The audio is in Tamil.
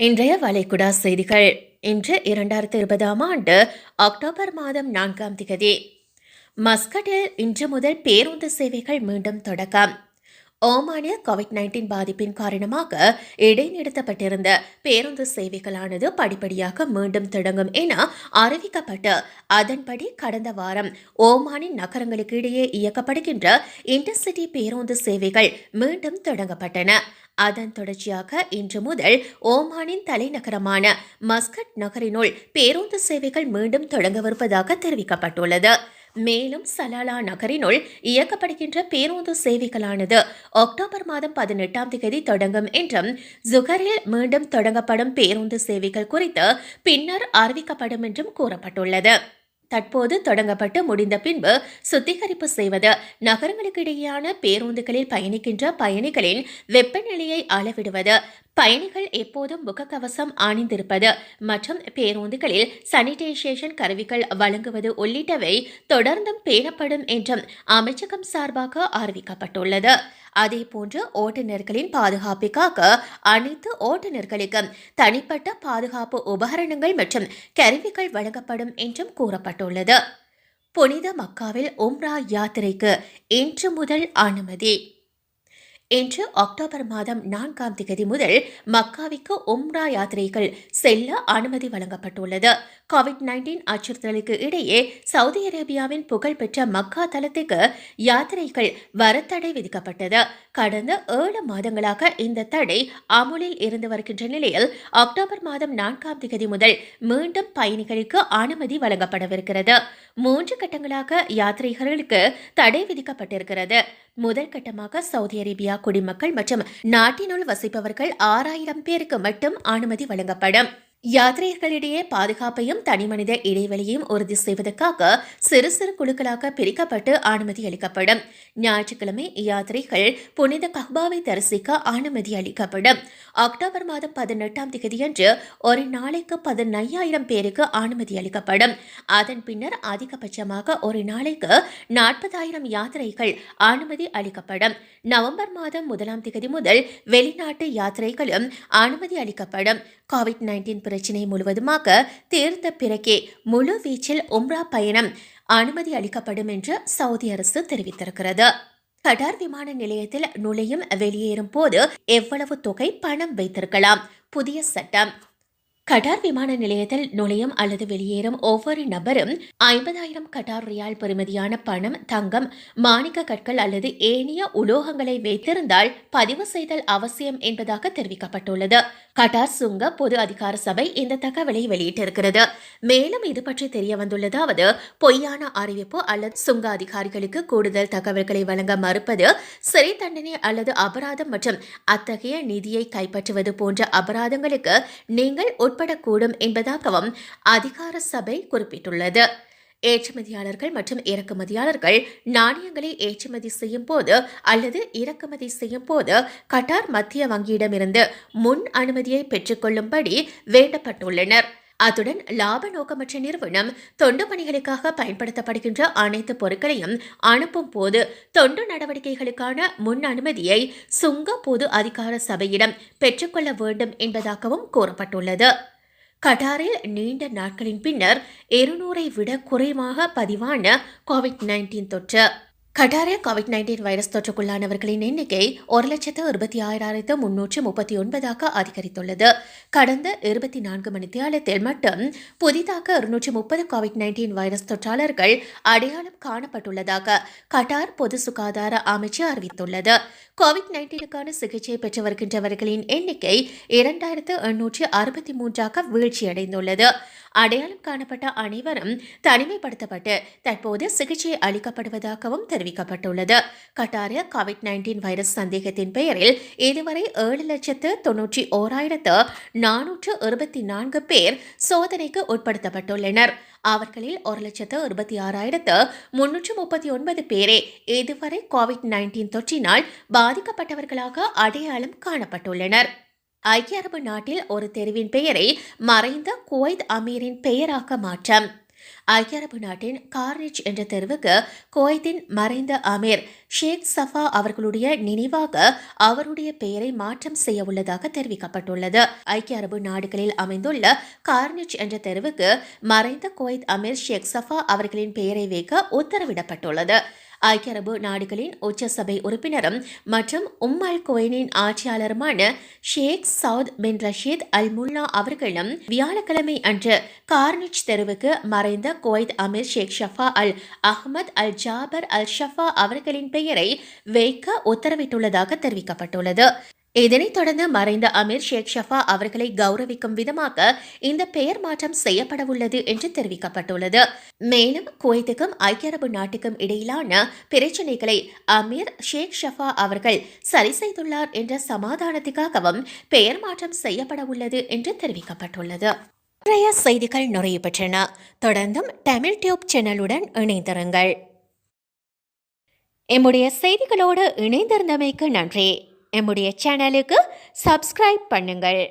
இன்றைய வளைகுடா செய்திகள். இன்று இரண்டாயிரத்தி இருபதாம் ஆண்டு அக்டோபர் மாதம் நான்காம் திகதி. மஸ்கட்டில் இன்று முதல் பேருந்து சேவைகள் மீண்டும் தொடக்கம். ஓமானிய கோவிட் நைன்டீன் பாதிப்பின் காரணமாக இடைநிறுத்தப்பட்டிருந்த பேருந்து சேவைகளானது படிப்படியாக மீண்டும் தொடங்கும் என அறிவிக்கப்பட்டு அதன்படி கடந்த வாரம் ஓமானின் நகரங்களுக்கு இடையே இயக்கப்படுகின்ற இன்டர்சிட்டி பேருந்து சேவைகள் மீண்டும் தொடங்கப்பட்டன. அதன் தொடர்ச்சியாக இன்று முதல் ஓமானின் தலைநகரமான மஸ்கட் நகரினுள் பேருந்து சேவைகள் மீண்டும் தொடங்கவிருப்பதாக தெரிவிக்கப்பட்டுள்ளது. மேலும் சலாலா நகரினுள் இயக்கப்படுகின்ற பேருந்து சேவைகளானது அக்டோபர் மாதம் பதினெட்டாம் தேதி தொடங்கும் என்றும் ஜுகரில் மீண்டும் தொடங்கப்படும் பேருந்து சேவைகள் குறித்து பின்னர் அறிவிக்கப்படும் என்றும் கூறப்பட்டுள்ளது. தற்போது தொடங்கப்பட்டு முடிந்த பின்பு சுத்திகரிப்பு செய்வது. நகரங்களுக்கு இடையேயான பேருந்துகளில் பயணிக்கின்ற பயணிகளின் வெப்பநிலையை அளவிடுவது. பயணிகள் எப்போதும் முகக்கவசம் அணிந்திருப்பது மற்றும் பேருந்துகளில் சானிடைசேஷன் கருவிகள் வழங்குவது உள்ளிட்டவை தொடர்ந்தும் பேணப்படும் என்றும் அமைச்சகம் சார்பாக அறிவிக்கப்பட்டுள்ளது. அதேபோன்று ஓட்டுநர்களின் பாதுகாப்பிற்காக அனைத்து ஓட்டுநர்களுக்கும் தனிப்பட்ட பாதுகாப்பு உபகரணங்கள் மற்றும் கருவிகள் வழங்கப்படும் என்றும் கூறப்பட்டுள்ளது. புனித மக்காவில் உம்ரா யாத்திரைக்கு இன்று முதல் அனுமதி. இன்று அக்டோபர் மாதம் நான்காம் தேதி முதல் மக்காவிற்கு உம்ரா யாத்திரைகள் செல்ல அனுமதி வழங்கப்பட்டுள்ளது. கோவிட் நைன்டீன் அச்சுறுத்தலுக்கு இடையே சவுதி அரேபியாவின் புகழ்பெற்ற மக்கா தளத்துக்கு யாத்திரைகள் வரத்தடை விதிக்கப்பட்டது. கடந்த ஏழு மாதங்களாக இந்த தடை அமுலில் இருந்து வருகின்ற நிலையில் அக்டோபர் மாதம் நான்காம் தேதி முதல் மீண்டும் பயணிகளுக்கு அனுமதி வழங்கப்படவிருக்கிறது. மூன்று கட்டங்களாக யாத்திரைகளுக்கு தடை விதிக்கப்பட்டிருக்கிறது. முதற்கட்டமாக சவுதி அரேபியா குடிமக்கள் மற்றும் நாட்டினுள் வசிப்பவர்கள் ஆறாயிரம் பேருக்கு மட்டும் அனுமதி வழங்கப்படும். யாத்ரீகர்களிடையே பாதுகாப்பையும் தனிமனித இடைவெளியையும் உறுதி செய்வதற்காக சிறு சிறு குழுக்களாக பிரிக்கப்பட்டு அனுமதி அளிக்கப்படும். ஞாயிற்றுக்கிழமை யாத்திரைகள் புனித கஹ்பாவை தரிசிக்க அனுமதி அளிக்கப்படும். அக்டோபர் மாதம் பதினெட்டாம் தேதியன்று ஒரு நாளைக்கு பதினையாயிரம் பேருக்கு அனுமதி அளிக்கப்படும். அதன் பின்னர் அதிகபட்சமாக ஒரு நாளைக்கு நாற்பதாயிரம் யாத்திரைகள் அனுமதி அளிக்கப்படும். நவம்பர் மாதம் முதலாம் தேதி முதல் வெளிநாட்டு யாத்திரைகளும் அனுமதி அளிக்கப்படும். கோவிட் நைன்டீன் பிரச்சினை முழுவதுமாக தீர்ந்த பிறகே முழு வீச்சில் உம்ரா பயணம் அனுமதி அளிக்கப்படும் என்று சவுதி அரசு தெரிவித்திருக்கிறது. கடார் விமான நிலையத்தில் நுழையும் வெளியேறும் போது எவ்வளவு தொகை பணம் வைத்திருக்கலாம்? புதிய சட்டம் கட்டார் விமான நிலையத்தில் நுழையும் அல்லது வெளியேறும் ஒவ்வொரு நபரும் ஐம்பதாயிரம் கட்டார் ரியால் பெறுமதியான பணம் தங்கம் மாணிக்க கற்கள் அல்லது ஏனைய உலோகங்களை வைத்திருந்தால் பதிவு செய்தல் அவசியம் என்பதாக தெரிவிக்கப்பட்டுள்ளது. கட்டார் சுங்க பொது அதிகார சபை இந்த தகவலை வெளியிட்டிருக்கிறது. மேலும் இது பற்றி தெரிய வந்துள்ளதாவது பொய்யான அறிவிப்பு அல்லது சுங்க அதிகாரிகளுக்கு கூடுதல் தகவல்களை வழங்க மறுப்பது சிறை தண்டனை அல்லது அபராதம் மற்றும் அத்தகைய நிதியை கைப்பற்றுவது போன்ற அபராதங்களுக்கு நீங்கள் உட்படக்கூடும் என்பதாகவும் அதிகார சபை குறிப்பிட்டுள்ளது. ஏற்றுமதியாளர்கள் மற்றும் இறக்குமதியாளர்கள் நாணயங்களை ஏற்றுமதி செய்யும் போது அல்லது இறக்குமதி செய்யும் போது கட்டார் மத்திய வங்கியிடமிருந்து முன் அனுமதியை பெற்றுக்கொள்ளும்படி வேண்டப்பட்டுள்ளனர். அத்துடன் லாப நோக்கமற்ற நிறுவனம் தொண்டு பணிகளுக்காக பயன்படுத்தப்படுகின்ற அனைத்து பொருட்களையும் அனுப்பும் போது தொண்டு நடவடிக்கைகளுக்கான முன் அனுமதியை சுங்க பொது அதிகார சபையிடம் பெற்றுக்கொள்ள வேண்டும் என்பதாகவும் கூறப்பட்டுள்ளது. கட்டாரில் நீண்ட நாட்களின் பின்னர் இருநூறை விட குறைவாக பதிவான கோவிட் நைன்டீன் தொற்று. கட்டாரில் கோவிட் நைன்டீன் வைரஸ் தொற்றுக்குள்ளானவர்களின் எண்ணிக்கை ஒரு லட்சத்து இருபத்தி ஆயிரத்து முன்னூற்று முப்பத்தி ஒன்பதாக அதிகரித்துள்ளது. கடந்த இருபத்தி நான்கு மணி நேரத்தில் மட்டும் புதிதாக இருநூற்றி முப்பது கோவிட் நைன்டீன் வைரஸ் தொற்றாளர்கள் அடையாளம் காணப்பட்டுள்ளதாக கட்டார் பொது சுகாதார அமைச்சு அறிவித்துள்ளது. கோவிட் நைன்டீனுக்கான சிகிச்சை பெற்று வருகின்றவர்களின் எண்ணிக்கை இரண்டாயிரத்து எண்ணூற்று அறுபத்தி மூன்றாக வீழ்ச்சியடைந்துள்ளது. அடையாளம் காணப்பட்ட அனைவரும் தனிமைப்படுத்தப்பட்டு தற்போது சிகிச்சை அளிக்கப்படுவதாகவும் தெரிவிக்கப்பட்டுள்ளது. கட்டார கோவிட் நைன்டீன் வைரஸ் சந்தேகத்தின் பெயரில் இதுவரை ஏழு லட்சத்து தொன்னூற்றி ஓராயிரத்து நானூற்று இருபத்தி நான்கு பேர் சோதனைக்கு உட்படுத்தப்பட்டுள்ளனர். அவர்களில் ஒரு லட்சத்து இருபத்தி ஆறாயிரத்து முன்னூற்று முப்பத்தி ஒன்பது பேரே இதுவரை கோவிட் நைன்டீன் தொற்றினால் பாதிக்கப்பட்டவர்களாக அடையாளம் காணப்பட்டுள்ளனர். ஐக்கிய அரபு நாட்டில் ஒரு தெருவின் பெயரை மறைந்த குவைத் அமீரின் பெயராக மாற்றம். ஐக்கிய அரபு நாட்டின் கார்னிச் என்ற தெருவுக்கு குவைத்தின் மறைந்த அமீர் ஷேக் சஃபா அவர்களுடைய நினைவாக அவருடைய பெயரை மாற்றம் செய்ய உள்ளதாக தெரிவிக்கப்பட்டுள்ளது. ஐக்கிய அரபு நாடுகளில் அமைந்துள்ள கார்னிச் என்ற தெருவுக்கு மறைந்த குவைத் அமீர் ஷேக் சஃபா அவர்களின் பெயரை வைக்க உத்தரவிடப்பட்டுள்ளது. ஐக்கிய அரபு நாடுகளின் உச்சசபை உறுப்பினரும் மற்றும் உம்மல் கோயினின் ஆட்சியாளருமான Sheikh Saud bin Rashid Al Mualla அவர்களும் வியாழக்கிழமை அன்று கார்னிச் தெருவுக்கு மறைந்த Kuwait Amir Sheikh Sabah Al Ahmad Al Jaber Al Sabah அவர்களின் பெயரை வைக்க உத்தரவிட்டுள்ளதாக தெரிவிக்கப்பட்டுள்ளது. இதனைத் தொடர்ந்து மறைந்த அமீர் ஷேக் ஷஃபா அவர்களை கௌரவிக்கும் விதமாக இந்த பெயர் மாற்றம் செய்யப்படவுள்ளது என்று தெரிவிக்கப்பட்டுள்ளது. மேலும் குவைத்துக்கும் ஐக்கிய அரபு நாட்டுக்கும் இடையிலான பிரச்சினைகளை அமீர் ஷேக் ஷஃபா அவர்கள் சரி செய்துள்ளார் என்ற சமாதானத்துக்காகவும் பெயர் மாற்றம் செய்யப்படவுள்ளது என்று தெரிவிக்கப்பட்டுள்ளது. நிறைய செய்திகள் நுழைய பெற்றன. தொடர்ந்தும் தமிழ் டியூப் சேனலுடன் இணைந்திருங்கள். எம்முடைய செய்திகளோடு இணைந்திருந்தமைக்கு நன்றி. எம்முடைய சேனலுக்கு சப்ஸ்கிரைப் பண்ணுங்கள்.